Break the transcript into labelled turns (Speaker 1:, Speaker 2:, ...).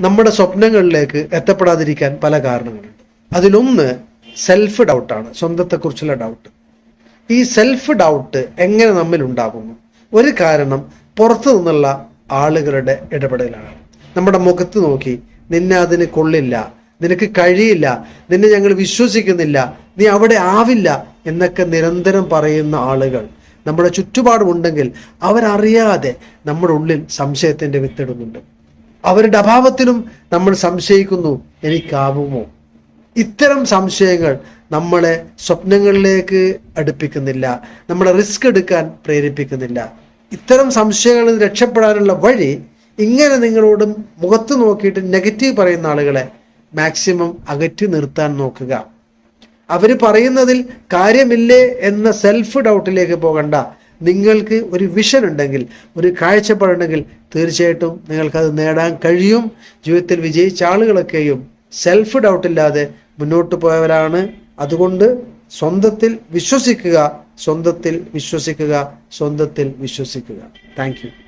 Speaker 1: നമ്മുടെ സ്വപ്നങ്ങളിലേക്ക് എത്തപ്പെടാതിരിക്കാൻ പല കാരണങ്ങളുണ്ട്. അതിലൊന്ന് സെൽഫ് ഡൗട്ടാണ് സ്വന്തത്തെക്കുറിച്ചുള്ള ഡൗട്ട് ഈ സെൽഫ് ഡൗട്ട് എങ്ങനെ നമ്മിൽ ഉണ്ടാകുന്നു? ഒരു കാരണം പുറത്തു നിന്നുള്ള ആളുകളുടെ ഇടപെടലാണ്. നമ്മുടെ മുഖത്ത് നോക്കി നിന്നെ അതിന് കൊള്ളില്ല നിനക്ക് കഴിയില്ല നിന്നെ ഞങ്ങൾ വിശ്വസിക്കുന്നില്ല നീ അവിടെ ആവില്ല എന്നൊക്കെ നിരന്തരം പറയുന്ന ആളുകൾ നമ്മുടെ ചുറ്റുപാടുമുണ്ടെങ്കിൽ അവരറിയാതെ നമ്മുടെ ഉള്ളിൽ സംശയത്തിന്റെ വിത്തിടുന്നുണ്ട് അവരുടെ അഭാവത്തിലും നമ്മൾ സംശയിക്കുന്നു എനിക്കാവുമോ? ഇത്തരം സംശയങ്ങൾ നമ്മളെ സ്വപ്നങ്ങളിലേക്ക് അടുപ്പിക്കുന്നില്ല നമ്മളെ റിസ്ക് എടുക്കാൻ പ്രേരിപ്പിക്കുന്നില്ല. ഇത്തരം സംശയങ്ങളിൽ രക്ഷപ്പെടാനുള്ള വഴി ഇങ്ങനെ നിങ്ങളോട് മുഖത്ത് നോക്കിയിട്ട് നെഗറ്റീവ് പറയുന്ന ആളുകളെ മാക്സിമം അകറ്റി നിർത്താൻ നോക്കുക. അവർ പറയുന്നതിൽ കാര്യമില്ലേ എന്ന സെൽഫ് ഡൗട്ടിലേക്ക് പോകണ്ട. നിങ്ങൾക്ക് ഒരു വിഷൻ ഉണ്ടെങ്കിൽ ഒരു കാഴ്ചപ്പാടുണ്ടെങ്കിൽ തീർച്ചയായിട്ടും നിങ്ങൾക്കത് നേടാൻ കഴിയും. ജീവിതത്തിൽ വിജയിച്ച ആളുകളൊക്കെയും സെൽഫ് ഡൗട്ടില്ലാതെ മുന്നോട്ട് പോയവരാണ്. അതുകൊണ്ട് സ്വന്തത്തിൽ വിശ്വസിക്കുക സ്വന്തത്തിൽ വിശ്വസിക്കുക സ്വന്തത്തിൽ വിശ്വസിക്കുക. താങ്ക്